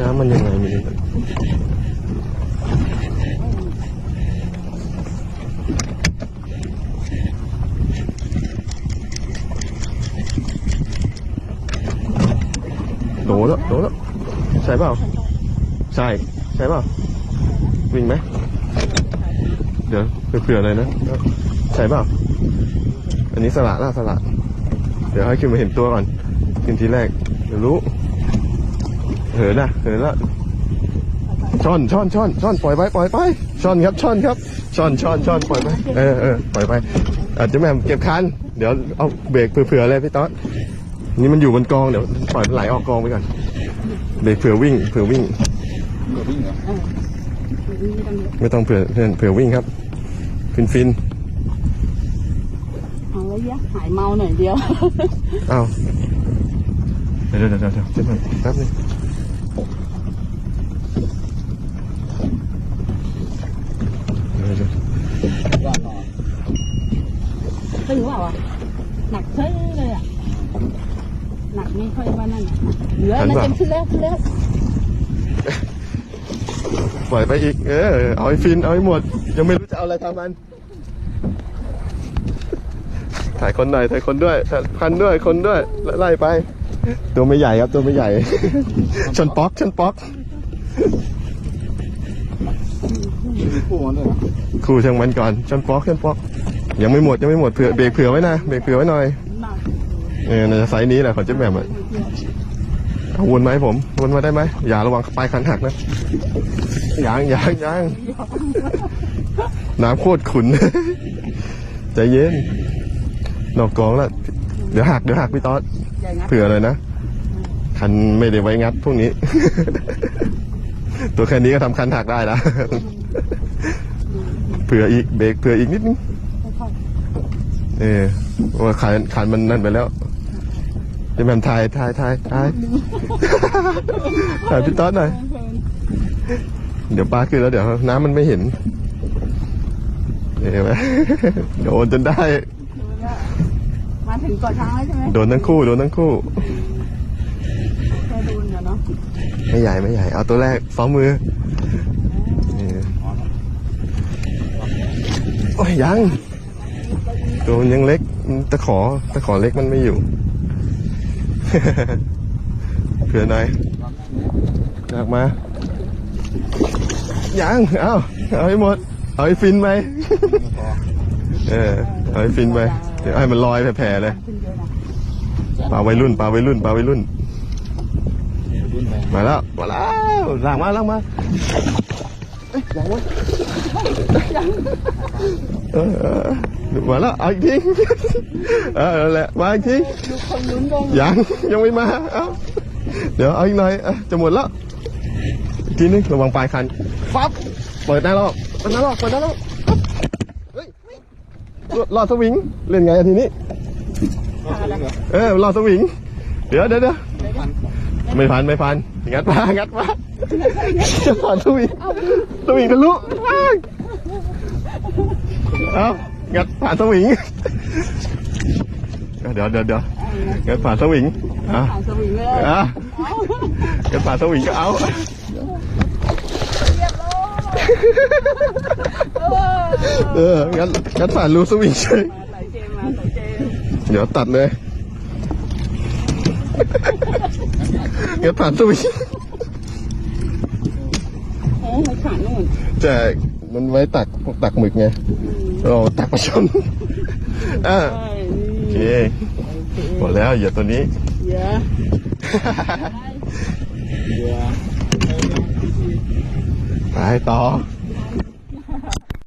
น้ำมันยังไงไมีโดนแล้วโดนแล้วใช่เปล่าใช่ใช่เปล่าวิ่งไหมเดี๋ยวเผื่อๆเลยนะใช่เปล่าอันนี้สละล่าสละเดี๋ยวให้คิวมาเห็นตัวก่อนขึ้นทีแรกเดี๋ยวรู้ เหินนะเหินละช่อนช่อนช่อนช่อนปล่อยไปปล่อยไปช่อนครับช่อนครับช่อนช่อนช่อนปล่อยไปเออเออปล่อยไปอาจจะแม่เก็บคันเดี๋ยวเอาเบรกเผื่อๆเลยพี่ต๊อดนี่มันอยู่บนกองเดี๋ยวปล่อยมันไหลออกกองไปก่อนเบรกเผื่อวิ่งเผื่อวิ่งไม่ต้องเผื่อเผื่อเผื่อวิ่งครับ ฟินฟินเอาไว้เยอะหายเมาหน่อยเดียวอ้าวเดี๋ยวเดี๋ยวเดี๋ยวเดี๋ยวเดี๋ยวแป๊บนึงเดี๋ยวเดี๋ยว ตึงเปล่าอะหนักเท่เลยอะหนักไม่ค่อยว่านั่นอะเหลือนั่นเป็นขึ้นแล้วขึ้นแล้วปล่อยไปอีก เออ เอาให้ฟิน เอาให้หมด ยังไม่รู้จะเอาอะไรทำมัน ถ่ายคนหน่อย ถ่ายคนด้วยถ่ายพันด้วย คนด้วย ไล่ไป ตัวไม่ใหญ่ครับ ตัวไม่ใหญ่ ชนป๊อก ชนป๊อก คู่ช่างมันก่อน ชนป๊อก ชนป๊อก ยังไม่หมดยังไม่หมดเผื่อเบรกเผื่อไว้นะเบรกเผื่อไว้หน่อยหนักเออน่าจะไซส์นี้แหละของเจ๊แหม่มอะเอาวนมาให้ผมวนมาได้ไหมอย่าระวังปลายคันหักนะยางยางยางน้ำโคตรขุน ใจเย็นนอกกองแล้วเดี๋ยวหักเดี๋ยวหักพี่ต๊อดใหญ่งัดเผื่อเลยนะคันไม่ได้ไว้งัดพวกนี้ ตัวแค่นี้ก็ทำคันหักได้แล้วเผื่ออีกเบรกเผื่ออีกนิดนึงค่อย เออว่าคันคันมันนั่นไปแล้วเจะแม่มถ่ายถ่ายถ่ายถ่ายถ่ายพี่ต๊อดหน่อย เดี๋ยวป้าขึ้นแล้วเดี๋ยวน้ำมันไม่เห็นเห็นไหมโดนจนได้ๆมาถึงเกาะช้างแล้วใช่ไหมโดนทั้งคู่โดนทั้งคู่แค่ดูเนาะไม่ใหญ่ไม่ใหญ่เอาตัวแรกซ้อมมือเออโอ้ยยัง ตัวมันยังเล็กตะขอตะขอเล็กมันไม่อยู่ เผื่อหน่อยอยากมายังเอาเอาให้หมด เอาให้ฟินไปเออเอาให้ฟินไปเดี๋ยวให้มันลอยแผ่ๆเลยปลาวัยรุ่นปลาวัยรุ่นปลาวัยรุ่น มาแล้วมาแล้วลังมาลังมา ยยังวะเออเออมาแล้วเอาอีกทีเออนั่นแหละมาอีกทีดูคนลุ้นกันยังยังไม่มาเอาเดี๋ยวเอาอีกหน่อยอะจะหมดแล้วอีกทีนึงระวังปลายคันฟับเปิดหน้ารอบเปิดหน้ารอบเปิดหน้ารอบเฮ้ยรอดสวิงเล่นไงอะทีนี้ เออรอดสวิง เดี๋ยวเดี๋ยวเดี๋ยว ไม่พันไม่พันงัดมางัดมาจะผ่านสวิงสวิงทะลุเอางัดผ่านสวิงเดี๋ยวเดี๋ยวเดี๋ยวงัดผ่านสวิงอะผ่านสวิงเลยอะงัดผ่านสวิงก็เอาเอองัดงัดผ่านรูสวิงเฉยมาหลายเจมมาหลายเจมเดี๋ยวตัดเลย งัดผ่านสวิงโอ้ไม่ขาดนู่นแจกมันไว้ตักพวกตักหมึกไงเราตักปลาช่อนอ่าใช่โอเคนี่โอเคหมดแล้วเหยื่อตัวนี้เยอะไปต่อเ